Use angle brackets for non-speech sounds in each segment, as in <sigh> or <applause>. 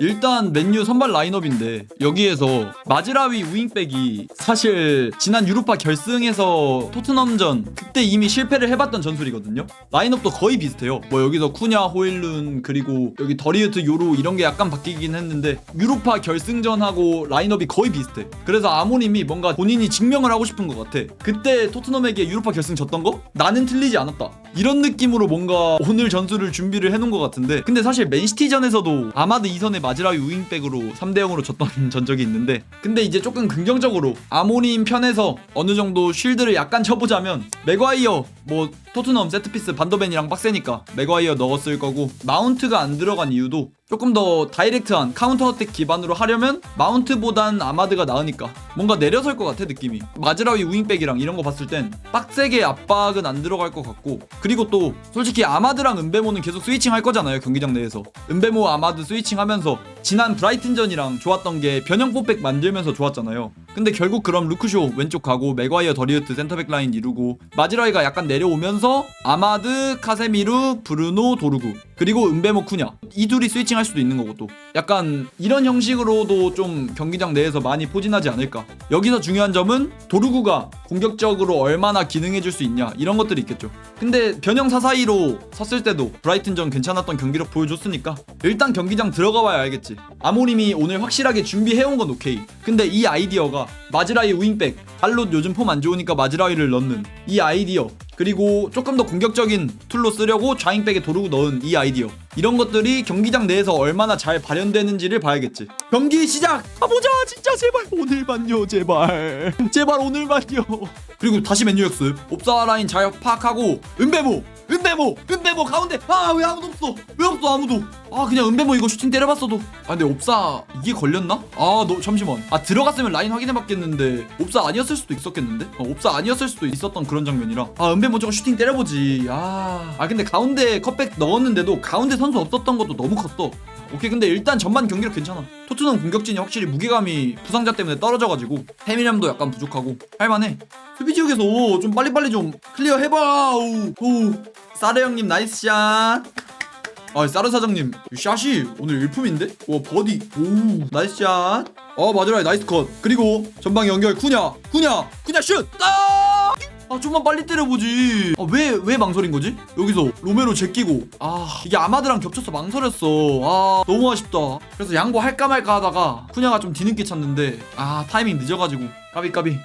일단 맨유 선발 라인업인데 여기에서 마즈라위 우잉백이 사실 지난 유로파 결승에서 토트넘전 그때 이미 실패를 해봤던 전술이거든요. 라인업도 거의 비슷해요. 뭐 여기서 쿠냐, 호일룬 그리고 여기 더리우트, 요로 이런 게 약간 바뀌긴 했는데 유로파 결승전하고 라인업이 거의 비슷해. 그래서 아모님이 뭔가 본인이 증명을 하고 싶은 것 같아. 그때 토트넘에게 유로파 결승 졌던 거? 나는 틀리지 않았다. 이런 느낌으로 뭔가 오늘 전술을 준비를 해놓은 것 같은데 근데 사실 맨시티전에서도 아마드 이선의 마즈라위 우잉백으로 3대 0으로 졌던 <laughs> 전적이 있는데 근데 이제 조금 긍정적으로 아모님 편에서 어느 정도 쉴드를 약간 쳐보자면 맥과이어 뭐 토트넘 세트피스 반더벤이랑 빡세니까 맥과이어 넣었을 거고 마운트가 안 들어간 이유도 조금 더 다이렉트한 카운터 어택 기반으로 하려면 마운트보단 아마드가 나으니까 뭔가 내려설 것 같아 느낌이. 마즈라위 우잉백이랑 이런 거 봤을 땐 빡세게 압박은 안 들어갈 것 같고 그리고 또 솔직히 아마드랑 은베모는 계속 스위칭 할 거잖아요 경기장 내에서. 은베모 아마드 스위칭 하면서 지난 브라이튼전이랑 좋았던 게 변형 포백 만들면서 좋았잖아요. 근데 결국 그럼 루크쇼 왼쪽 가고 맥과이어 더리우트 센터백 라인 이루고 마즈라이가 약간 내려오면서 아마드 카세미루 브루노 도르구 그리고 은베모 쿠냐. 이 둘이 스위칭 할 수도 있는 거고 또. 약간 이런 형식으로도 좀 경기장 내에서 많이 포진하지 않을까. 여기서 중요한 점은 도르구가 공격적으로 얼마나 기능해 줄 수 있냐 이런 것들이 있겠죠. 근데 변형 사사이로 섰을 때도 브라이튼전 괜찮았던 경기력 보여줬으니까 일단 경기장 들어가 봐야 알겠지 아모림이 오늘 확실하게 준비해온 건 오케이. 근데 이 아이디어가 마즈라이 우잉백. 알롯 요즘 폼 안 좋으니까 마즈라이를 넣는 이 아이디어 그리고 조금 더 공격적인 툴로 쓰려고 좌잉백에 도르고 넣은 이 아이디어. 이런 것들이 경기장 내에서 얼마나 잘 발현되는지를 봐야겠지. 경기 시작! 가보자! 진짜 제발! 오늘만요 제발. <laughs> 제발 오늘만요. 그리고 다시 맨유 역습. 옵사 라인 잘 파악하고 은배모! 은배모! 은배모 가운데! 아 왜 아무도 없어? 왜 없어 아무도? 아 그냥 은배모 이거 슈팅 때려봤어도. 아 근데 옵사 이게 걸렸나? 아 너 잠시만. 아 들어갔으면 라인 확인해봤겠는데 옵사 아니었을 수도 있었겠는데? 어, 옵사 아니었을 수도 있었던 그런 장면이라. 아 은배모 저거 슈팅 때려보지 아, 아 근데 가운데 컵백 넣었는데도 가운데 선수 없었던 것도 너무 컸어 오케이 근데 일단 전반 경기력 괜찮아 토트넘 공격진이 확실히 무게감이 부상자 때문에 떨어져가지고 해밀함도 약간 부족하고 할만해 수비 지역에서 좀 빨리빨리 좀 클리어 해봐 오, 오. 사레 형님 나이스 샷 아, 사르 사장님, 이 샷이 오늘 일품인데? 와, 버디. 오, 나이스 샷. 어, 맞아라, 나이스 컷. 그리고 전방 연결, 쿠냐, 쿠냐, 쿠냐 슛! 아! 아, 좀만 빨리 때려보지. 아, 왜, 왜 망설인 거지? 여기서 로메로 제끼고. 아, 이게 아마드랑 겹쳐서 망설였어. 아, 너무 아쉽다. 그래서 양보할까 말까 하다가 쿠냐가 좀 뒤늦게 찼는데, 아, 타이밍 늦어가지고. 까비, 까비.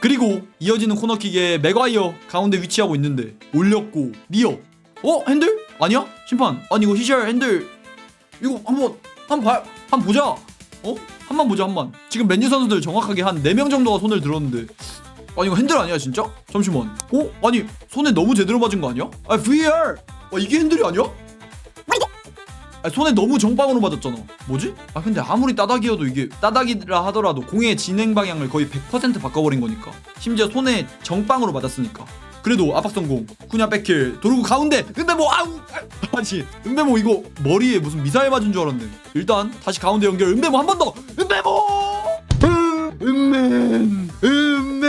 그리고 이어지는 코너킥에 맥와이어 가운데 위치하고 있는데 올렸고 리어 어 핸들 아니야 심판 아니 이거 히셜 핸들 이거 한번 한번 봐 한번 보자 어 한번 보자 한번 지금 맨유 선수들 정확하게 한 4명 정도가 손을 들었는데 아니 이거 핸들 아니야 진짜 잠시만 어 아니 손에 너무 제대로 맞은 거 아니야 아 VR 아 이게 핸들이 아니야 아, 손에 너무 정방으로 맞았잖아. 뭐지? 아 근데 아무리 따닥이어도 이게 따닥이라 하더라도 공의 진행 방향을 거의 100% 바꿔버린 거니까. 심지어 손에 정방으로 맞았으니까. 그래도 압박 성공. 쿠냐 백킬. 도르고 가운데. 근데 뭐 아우 아, 아지. 은배모 이거 머리에 무슨 미사일 맞은 줄 알았네. 일단 다시 가운데 연결. 은배모 한 번 더. 은배모. 음, 은맨. 은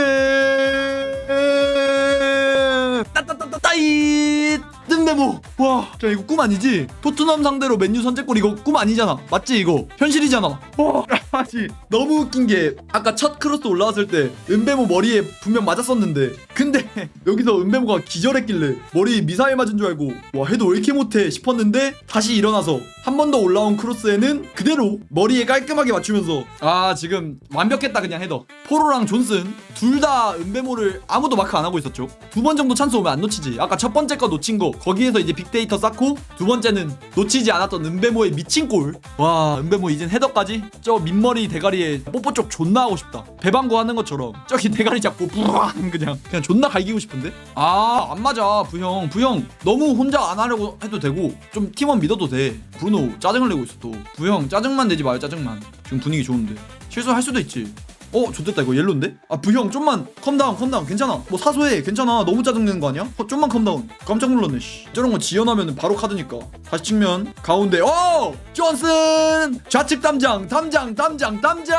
따따따따따이. 뜬데모 와, 자 이거 꿈 아니지? 토트넘 상대로 맨유 선제골 이거 꿈 아니잖아. 맞지 이거? 현실이잖아. 와, 아지. 너무 웃긴 게 아까 첫 크로스 올라왔을 때 은배모 머리에 분명 맞았었는데 근데 <laughs> 여기서 은배모가 기절했길래 머리 미사일 맞은 줄 알고 와 해도 왜 이렇게 못해 싶었는데 다시 일어나서 한 번 더 올라온 크로스에는 그대로 머리에 깔끔하게 맞추면서 아 지금 완벽했다 그냥 헤더 포로랑 존슨 둘 다 은배모를 아무도 마크 안 하고 있었죠. 두 번 정도 찬스 오면 안 놓치지. 아까 첫 번째 거 놓친 거 거기에서 이제 빅데이터 쌓고 두 번째는 놓치지 않았던 은배모의 미친 골와 은배모 이젠 헤더까지? 저 민 머리 대가리에 뽀뽀 쪽 존나 하고 싶다. 배방구 하는 것처럼. 저기 대가리 잡고 뿌랑 그냥. 그냥 존나 갈기고 싶은데? 아 안 맞아. 부형 부형. 너무 혼자 안 하려고 해도 되고 좀 팀원 믿어도 돼. 브루노 짜증을 내고 있어 또. 부형 짜증만 내지 마요 짜증만. 지금 분위기 좋은데. 실수할 수도 있지 어 좋됐다. 이거 옐로인데? 아 부형 좀만 컴다운 컴다운 괜찮아. 뭐 사소해. 괜찮아. 너무 짜증내는 거 아니야? 어, 좀만 컴다운 깜짝 놀랐네 씨. 저런 거 지연하면 바로 카드니까. 다시 측면 가운데 어! 존슨! 좌측 담장 담장 담장 담장!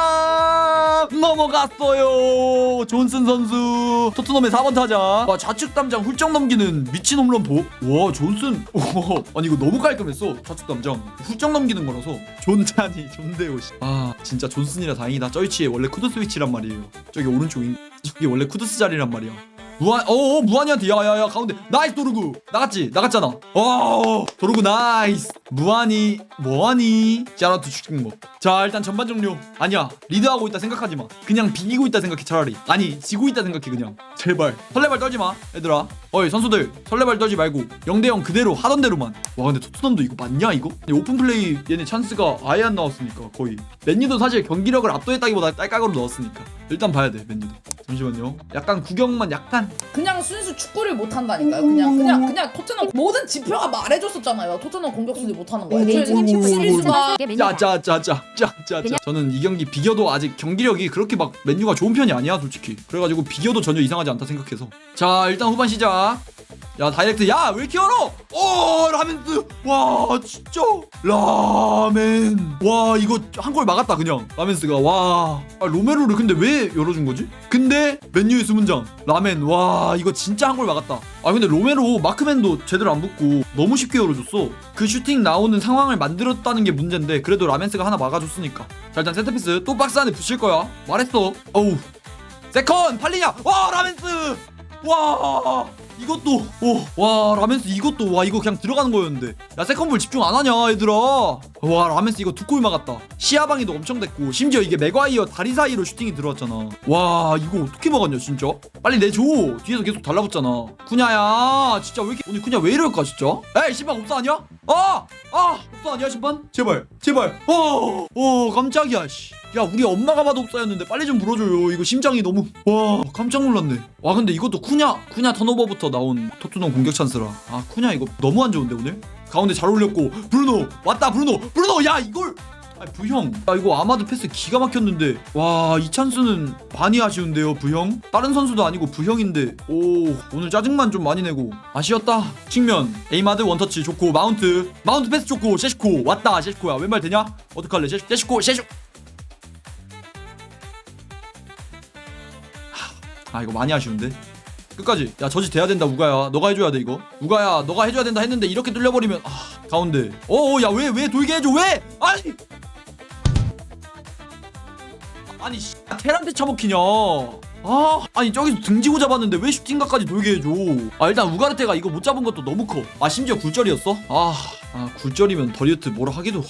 넘어갔어요. 존슨 선수. 토트넘의 4번 타자. 와 좌측 담장 훌쩍 넘기는 미친 홈런 보와 존슨. <laughs> 오, 아니 이거 너무 깔끔했어 좌측 담장. 훌쩍 넘기는 거라서. 존찬이 존대요 씨. 아 진짜 존슨이라 다행이다. 저이치에 원래 쿠드 스위 치란 말이에요. 저기 오른쪽 인 저기 원래 쿠드스 자리란 말이야 무한 어어 무한이한테 야야야 가운데. 나이스 도르구. 나갔지? 나갔잖아. 어 도르구 나이스. 무한이 뭐하니? 샤라투 슈팅뭐 자 일단 전반 종료. 아니야 리드하고 있다 생각하지 마. 그냥 비기고 있다 생각해 차라리. 아니 지고 있다 생각해 그냥. 제발. 설레발 떨지 마 얘들아. 어이 선수들. 설레발 떨지 말고 0대0 그대로 하던 대로만. 와 근데 토트넘도 이거 맞냐 이거? 오픈 플레이 얘네 찬스가 아예 안 나왔으니까 거의. 맨유도 사실 경기력을 압도했다기보다 딸깍으로 넣었으니까. 일단 봐야 돼 맨유도. 잠시만요. 약간 구경만 약간 그냥 순수 축구를 못 한다니까요. 그냥 그냥 그냥 토트넘 모든 지표가 말해줬었잖아요. 토트넘 공격수들이 못 하는 거. 애초에 오. 시리즈가 짜짜짜짜짜짜짜 저는 이 경기 비겨도 아직 경기력이 그렇게 막 맨유가 좋은 편이 아니야 솔직히 그래가지고 비겨도 전혀 이상하지 않다 생각해서 자 일단 후반 시작 야 다이렉트 야 왜 이렇게 열어? 오 라멘스 와 진짜? 라멘. 와 이거 한 골 막았다 그냥. 라멘스가 와. 아, 로메로를 근데 왜 열어준 거지? 근데 맨유의 수문장 라멘. 와 이거 진짜 한 골 막았다. 아 근데 로메로 마크맨도 제대로 안 붙고 너무 쉽게 열어줬어. 그 슈팅 나오는 상황을 만들었다는 게 문제인데 그래도 라멘스가 하나 막아줬으니까. 자 일단 센터피스 또 박스 안에 붙일 거야. 말했어. 어우. 세컨 팔리냐? 와 라멘스 와 이것도 오와 라멘스 이것도 와 이거 그냥 들어가는 거였는데. 야 세컨볼 집중 안 하냐 얘들아? 와 라멘스 이거 두골 막았다. 시야방이도 엄청 됐고 심지어 이게 맥과이어 다리 사이로 슈팅이 들어왔잖아. 와 이거 어떻게 막았냐 진짜? 빨리 내줘. 뒤에서 계속 달라붙잖아. 쿠냐야 진짜 왜 이렇게 오늘 쿠냐 왜 이럴까 진짜? 에이 심판 없어 아니야? 아아 없어 아니야 심판 제발 제발. 어어 깜짝이야 씨. 야 우리 엄마가 봐도 없어였는데 빨리 좀 물어줘요. 이거 심장이 너무 와 깜짝 놀랐네. 와 근데 이것도 쿠냐 쿠냐 턴오버부터 나온 토트넘 공격 찬스라. 아 쿠냐 이거 너무 안 좋은데 오늘? 가운데 잘 올렸고 브루노 왔다 브루노 브루노 야 이걸! 아 부형. 야 이거 아마드 패스 기가 막혔는데. 와 이 찬스는 많이 아쉬운데요 부형? 다른 선수도 아니고 부형인데. 오 오늘 짜증만 좀 많이 내고. 아쉬웠다. 측면. 에이마드 원터치 좋고 마운트. 마운트 패스 좋고 셰시코. 왔다 셰시코야. 왼발 되냐? 어떡할래? 셰시, 셰시코 셰시코 아 이거 많이 아쉬운데? 끝까지. 야 저지 돼야 된다 우가야. 너가 해줘야 돼 이거. 우가야 너가 해줘야 된다 했는데 이렇게 뚫려버리면 아 가운데. 어야 왜 왜 돌게 해줘 왜? 아니 아니 씨 테란테 쳐먹히냐? 아 아니 저기서 등지고 잡았는데 왜 슈팅각까지 돌게 해줘? 아 일단 우가르테가 이거 못 잡은 것도 너무 커아 심지어 굴절이었어? 아, 아 굴절이면 더리우트 뭐라 하기도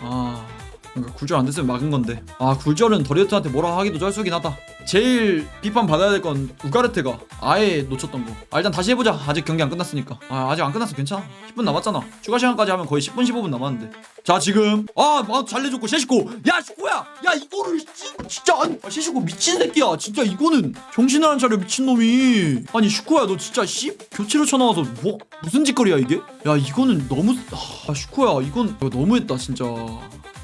아 그러니까 굴절 안 됐으면 막은 건데 아 굴절은 더리우트한테 뭐라 하기도 쩔수긴 하다 제일 비판 받아야 될 건 우가르테가 아예 놓쳤던 거. 아, 일단 다시 해보자. 아직 경기 안 끝났으니까. 아, 아직 안 끝났어. 괜찮아. 10분 남았잖아. 추가 시간까지 하면 거의 10분, 15분 남았는데. 자, 지금. 아, 막 잘내줬고, 셰시코. 야, 슈코야! 야, 이거를, 진- 진짜. 아니, 아, 셰시코 미친 새끼야. 진짜 이거는 정신을 안 차려, 미친놈이. 아니, 슈코야, 너 진짜, 씨? 교체로 쳐나와서 뭐, 무슨 짓거리야, 이게? 야, 이거는 너무. 아, 슈코야, 이건 너무했다, 진짜.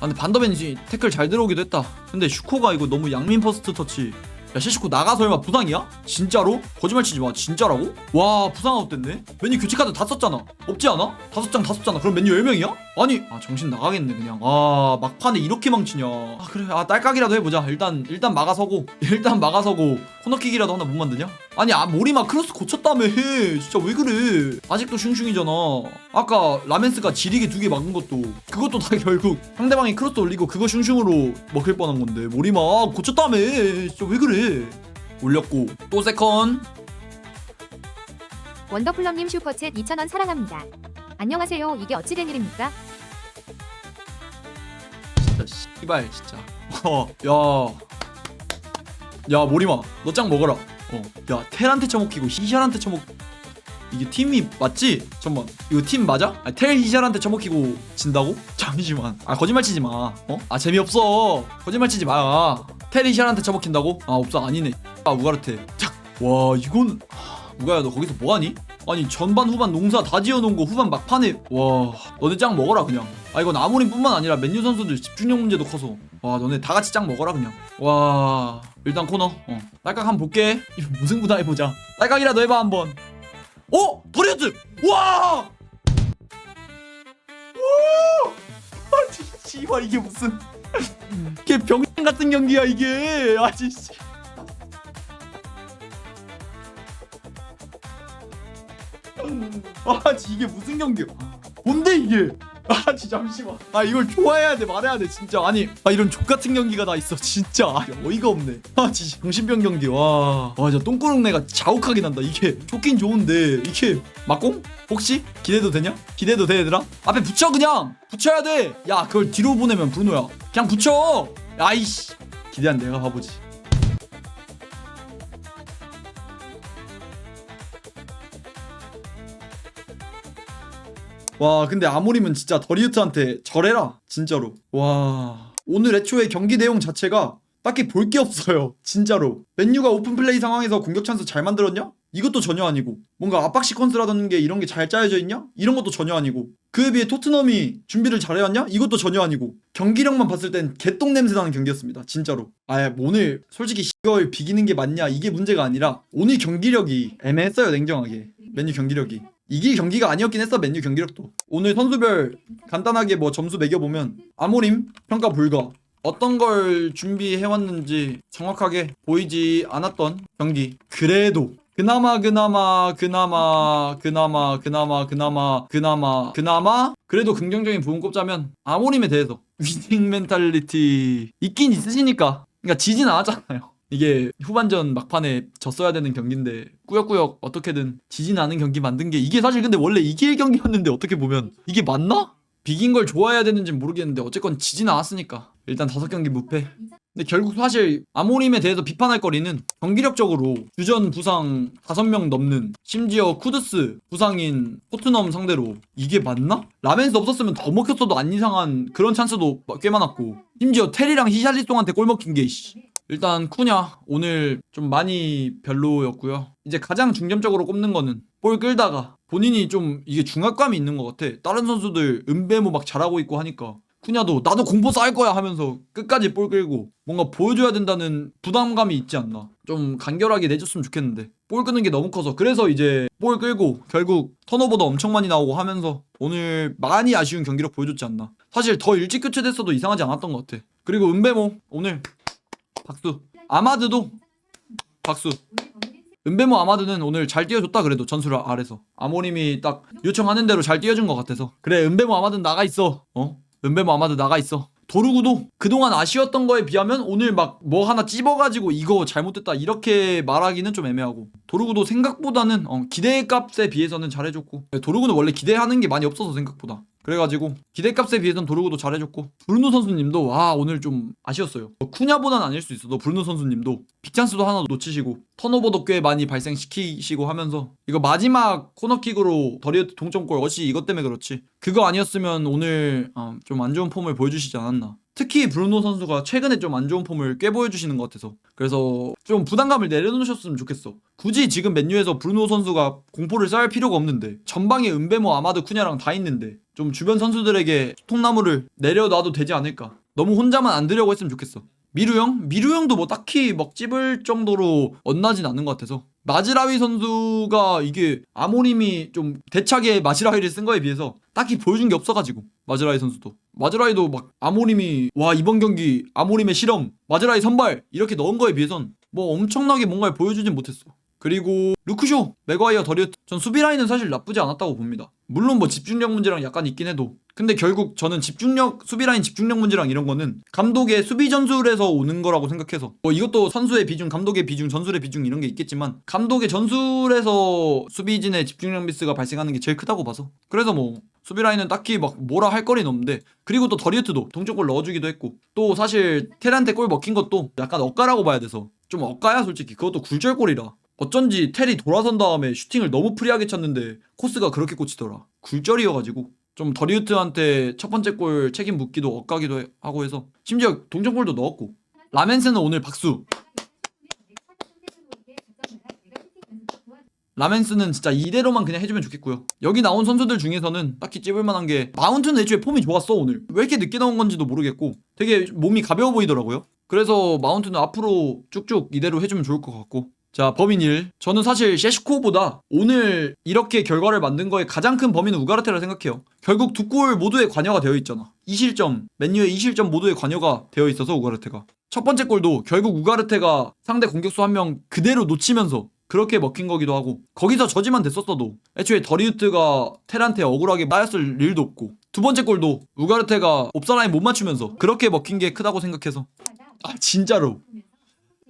아, 근데 반더벤이 태클 잘 들어오기도 했다. 근데 슈코가 이거 너무 양민 퍼스트 터치. 야 시시코 나가 설마 부상이야? 진짜로? 거짓말 치지 마 진짜라고? 와 부상 아웃됐네? 메뉴 교체 카드 다 썼잖아 없지 않아? 다섯 장 다 썼잖아 그럼 메뉴 10명이야? 아니 아 정신 나가겠네 그냥 아 막판에 이렇게 망치냐 아 그래 아 딸깍이라도 해보자 일단 일단 막아서고 <laughs> 일단 막아서고 코너킥이라도 하나 못 만드냐? 아니 아 모리마 크로스 고쳤다며 진짜 왜 그래? 아직도 슝슝이잖아. 아까 라멘스가 지리게 두 개 막은 것도 그것도 다 <laughs> 결국 상대방이 크로스 올리고 그거 슝슝으로 먹힐 뻔한 건데 모리마 아, 고쳤다며 진짜 왜 그래? 올렸고. 또 세컨. 원더플럼님 슈퍼챗 2,000원 사랑합니다. 안녕하세요. 이게 어찌 된 일입니까? 진짜 씨발 진짜. <laughs> 어야야 모리마. 너 짱 먹어라 어 야 텔한테 처먹히고 히샬한테 처먹 이게 팀이 맞지? 잠깐만 이거 팀 맞아? 아, 텔 히샬한테 처먹히고 진다고? <laughs> 잠시만 아 거짓말 치지 마 어? 아 재미없어 거짓말 치지 마텔 히샬한테 처먹힌다고? 아 없어 아니네 아 우가르테 자, 와 이건 하, 우가야 너 거기서 뭐하니? 아니 전반 후반 농사 다 지어놓은 거 후반 막판에 와 너네 짱 먹어라 그냥. 아 이건 아모림뿐만 아니라 맨유 선수들 집중력 문제도 커서. 와 너네 다 같이 짱 먹어라 그냥. 와 일단 코너 어. 딸깍 한번 볼게. 이거 무슨 구다 해보자. 딸깍이라도 해봐 한번. 어? 도리어트! 와! 오! <laughs> 아 씨발 이게 무슨. 이게 병장 같은 경기야 이게. 아 진짜 아 이게 무슨 경기야 뭔데 이게? 아 진짜 잠시만. 아 이걸 좋아해야 돼 말해야 돼 진짜. 아니 아 이런 족 같은 경기가 다 있어 진짜. 아, 어이가 없네. 아 진짜 정신병 경기 와와 진짜 똥구렁내가 자욱하게 난다 이게. 좋긴 좋은데 이게. 막공? 혹시? 기대도 되냐? 기대도 돼 얘들아? 앞에 붙여 그냥! 붙여야 돼야 그걸 뒤로 보내면 브루노야. 그냥 붙여! 아이씨. 기대한 내가 바보지 와 근데 아모림은 진짜 더리우트한테 절해라 진짜로. 와 오늘 애초에 경기 내용 자체가 딱히 볼 게 없어요 진짜로. 맨유가 오픈 플레이 상황에서 공격 찬스 잘 만들었냐? 이것도 전혀 아니고. 뭔가 압박 시퀀스라는 게 이런 게 잘 짜여져 있냐? 이런 것도 전혀 아니고. 그에 비해 토트넘이 준비를 잘해왔냐? 이것도 전혀 아니고. 경기력만 봤을 땐 개똥 냄새 나는 경기였습니다 진짜로. 아 오늘 솔직히 이걸 비기는 게 맞냐? 이게 문제가 아니라 오늘 경기력이 애매했어요 냉정하게. 맨유 경기력이 이길 경기가 아니었긴 했어 맨유 경기력도. 오늘 선수별 간단하게 뭐 점수 매겨보면 아모림 평가 불가 어떤 걸 준비해왔는지 정확하게 보이지 않았던 경기. 그래도 그나마 그나마 그나마 그나마 그나마 그나마 그나마 그나마 그래도 긍정적인 부분 꼽자면 아모림에 대해서 <laughs> 위닝 멘탈리티 있긴 있으시니까. 그러니까 지진 않았잖아요 이게 후반전 막판에 졌어야 되는 경기인데 꾸역꾸역 어떻게든 지진 않은 경기 만든 게 이게 사실 근데 원래 이길 경기였는데 어떻게 보면 이게 맞나? 비긴 걸 좋아해야 되는지 모르겠는데 어쨌건 지진 않았으니까 일단 다섯 경기 무패 근데 결국 사실 아모림에 대해서 비판할 거리는 경기력적으로 주전 부상 5명 넘는 심지어 쿠드스 부상인 토트넘 상대로 이게 맞나? 라멘스 없었으면 더 먹혔어도 안 이상한 그런 찬스도 꽤 많았고 심지어 테리랑 히샬리송한테 골 먹힌 게 이씨 일단 쿠냐 오늘 좀 많이 별로였고요. 이제 가장 중점적으로 꼽는 거는 볼 끌다가 본인이 좀 이게 중압감이 있는 것 같아. 다른 선수들 은배모 막 잘하고 있고 하니까 쿠냐도 나도 공포 쌓을 거야 하면서 끝까지 볼 끌고 뭔가 보여줘야 된다는 부담감이 있지 않나. 좀 간결하게 내줬으면 좋겠는데 볼 끄는 게 너무 커서 그래서 이제 볼 끌고 결국 턴오버도 엄청 많이 나오고 하면서 오늘 많이 아쉬운 경기력 보여줬지 않나. 사실 더 일찍 교체됐어도 이상하지 않았던 것 같아. 그리고 은배모 오늘 박수. 아마드도 박수. 은배모 아마드는 오늘 잘 뛰어줬다 그래도 전술 아래서. 아모림이 딱 요청하는 대로 잘 뛰어준 것 같아서. 그래 은배모 아마드는 나가 있어. 어? 은배모 아마드 나가 있어. 도루구도 그동안 아쉬웠던 거에 비하면 오늘 막 뭐 하나 찝어가지고 이거 잘못됐다 이렇게 말하기는 좀 애매하고. 도루구도 생각보다는 어, 기대 값에 비해서는 잘해줬고. 도루구는 원래 기대하는 게 많이 없어서 생각보다 그래가지고 기대값에 비해서는 도루구도 잘해줬고 브루노 선수님도 와 오늘 좀 아쉬웠어요. 뭐 쿠냐보단 아닐 수 있어 너 브루노 선수님도 빅찬스도 하나 놓치시고 턴오버도 꽤 많이 발생시키시고 하면서 이거 마지막 코너킥으로 더리어트 동점골 어시 이것 때문에 그렇지? 그거 아니었으면 오늘 어, 좀안 좋은 폼을 보여주시지 않았나 특히 브루노 선수가 최근에 좀 안 좋은 폼을 꽤 보여주시는 것 같아서. 그래서 좀 부담감을 내려놓으셨으면 좋겠어. 굳이 지금 맨유에서 브루노 선수가 공포를 쌓을 필요가 없는데 전방에 은배모 아마드 쿠냐랑 다 있는데 좀 주변 선수들에게 통나무를 내려놔도 되지 않을까? 너무 혼자만 안 들려고 했으면 좋겠어. 미루 형? 미루 형도 뭐 딱히 막 찝을 정도로 엇나진 않는 것 같아서 마즈라위 선수가 이게 아모림이 좀 대차게 마즈라위를 쓴 거에 비해서 딱히 보여준 게 없어가지고 마즈라위 선수도. 마즈라위도 막 아모림이 와 이번 경기 아모림의 실험 마즈라위 선발 이렇게 넣은 거에 비해선 뭐 엄청나게 뭔가를 보여주진 못했어 그리고 루크쇼, 맥과이어, 더리어트. 전 수비 라인은 사실 나쁘지 않았다고 봅니다. 물론 뭐 집중력 문제랑 약간 있긴 해도. 근데 결국 저는 집중력 수비 라인 집중력 문제랑 이런 거는 감독의 수비 전술에서 오는 거라고 생각해서. 뭐 이것도 선수의 비중, 감독의 비중, 전술의 비중 이런 게 있겠지만 감독의 전술에서 수비진의 집중력 미스가 발생하는 게 제일 크다고 봐서. 그래서 뭐 수비 라인은 딱히 막 뭐라 할 거리는 없는데. 그리고 또 더리우트도 동점골 넣어주기도 했고. 또 사실 테란테 골 먹힌 것도 약간 엇가라고 봐야 돼서. 좀 엇가야 솔직히. 그것도 굴절골이라 어쩐지 텔이 돌아선 다음에 슈팅을 너무 프리하게 쳤는데 코스가 그렇게 꽂히더라. 굴절이어가지고 좀 더리우트한테 첫 번째 골 책임 묻기도 해- 하고 해서 심지어 동점골도 넣었고 라멘스는 오늘 박수 라멘스는 진짜 이대로만 그냥 해주면 좋겠고요. 여기 나온 선수들 중에서는 딱히 찝을 만한 게 마운트는 애초에 폼이 좋았어 오늘. 왜 이렇게 늦게 나온 건지도 모르겠고 되게 몸이 가벼워 보이더라고요. 그래서 마운트는 앞으로 쭉쭉 이대로 해주면 좋을 것 같고 자 범인 1 저는 사실 셰시코보다 오늘 이렇게 결과를 만든 거에 가장 큰 범인은 우가르테라 생각해요. 결국 두 골 모두에 관여가 되어 있잖아. 이 실점 맨유의 이 실점 모두에 관여가 되어 있어서 우가르테가. 첫 번째 골도 결국 우가르테가 상대 공격수 한 명 그대로 놓치면서 그렇게 먹힌 거기도 하고 거기서 저지만 됐었어도 애초에 더리우트가 테란테 억울하게 빠였을 일도 없고 두 번째 골도 우가르테가 옵사라인 못 맞추면서 그렇게 먹힌 게 크다고 생각해서. 아 진짜로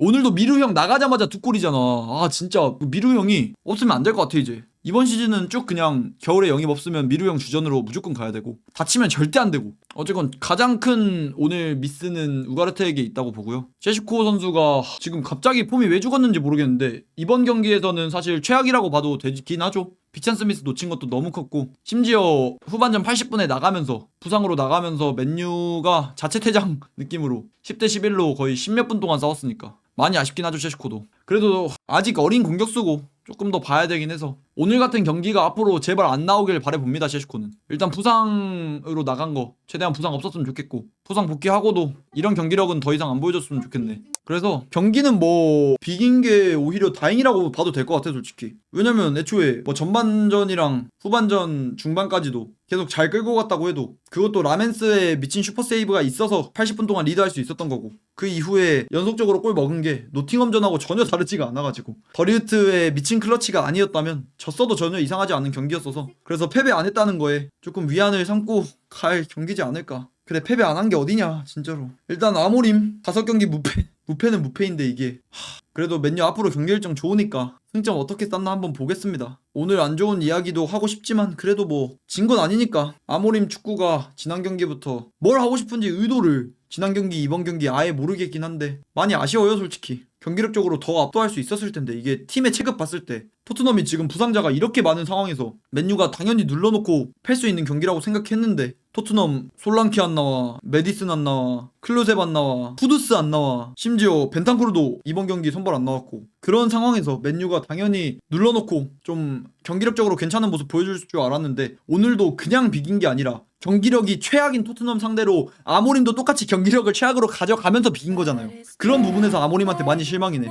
오늘도 미루 형 나가자마자 두 골이잖아. 아 진짜 미루 형이 없으면 안 될 것 같아 이제. 이번 시즌은 쭉 그냥 겨울에 영입 없으면 미루 형 주전으로 무조건 가야 되고 다치면 절대 안 되고. 어쨌건 가장 큰 오늘 미스는 우가르테에게 있다고 보고요. 셰시코 선수가 지금 갑자기 폼이 왜 죽었는지 모르겠는데 이번 경기에서는 사실 최악이라고 봐도 되긴 하죠. 비찬 스미스 놓친 것도 너무 컸고 심지어 후반전 80분에 나가면서 부상으로 나가면서 맨유가 자체 퇴장 <laughs> 느낌으로 10대 11로 거의 10몇 분 동안 싸웠으니까 많이 아쉽긴 하죠 셰시코도. 그래도 아직 어린 공격수고 조금 더 봐야 되긴 해서 오늘 같은 경기가 앞으로 제발 안 나오길 바래봅니다 셰시코는. 일단 부상으로 나간 거 최대한 부상 없었으면 좋겠고 부상 복귀하고도 이런 경기력은 더 이상 안 보여줬으면 좋겠네 그래서 경기는 뭐 비긴 게 오히려 다행이라고 봐도 될 것 같아 솔직히. 왜냐면 애초에 뭐 전반전이랑 후반전 중반까지도 계속 잘 끌고 갔다고 해도 그것도 라멘스의 미친 슈퍼 세이브가 있어서 80분 동안 리드할 수 있었던 거고 그 이후에 연속적으로 골 먹은 게 노팅엄전하고 전혀 다르지가 않아가지고 더리우트의 미친 클러치가 아니었다면 졌어도 전혀 이상하지 않은 경기였어서 그래서 패배 안 했다는 거에 조금 위안을 삼고 갈 경기지 않을까. 그래 패배 안 한 게 어디냐 진짜로. 일단 아모림 다섯 경기 무패 무패는 무패인데 이게 하, 그래도 맨유 앞으로 경기 일정 좋으니까 승점 어떻게 쌌나 한번 보겠습니다. 오늘 안 좋은 이야기도 하고 싶지만 그래도 뭐 진 건 아니니까 아모림 축구가 지난 경기부터 뭘 하고 싶은지 의도를 지난 경기 이번 경기 아예 모르겠긴 한데 많이 아쉬워요 솔직히 경기력적으로 더 압도할 수 있었을 텐데 이게 팀의 체급 봤을 때 토트넘이 지금 부상자가 이렇게 많은 상황에서 맨유가 당연히 눌러놓고 팰 수 있는 경기라고 생각했는데 토트넘 솔랑키 안 나와 메디슨 안 나와 클로셉 안 나와 푸드스 안 나와 심지어 벤탄쿠르도 이번 경기 선발 안 나왔고 그런 상황에서 맨유가 당연히 눌러놓고 좀 경기력적으로 괜찮은 모습 보여줄 줄 알았는데 오늘도 그냥 비긴 게 아니라 경기력이 최악인 토트넘 상대로 아모림도 똑같이 경기력을 최악으로 가져가면서 비긴 거잖아요. 그런 부분에서 아모림한테 많이 실망이네.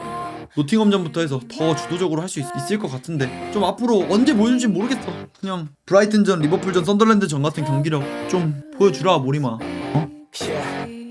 노팅엄전부터 해서 더 주도적으로 할 수 있을 것 같은데 좀 앞으로 언제 보여줄지 모르겠어. 그냥 브라이튼전, 리버풀전, 썬더랜드전 같은 경기력 좀 보여주라 모리마. Yeah.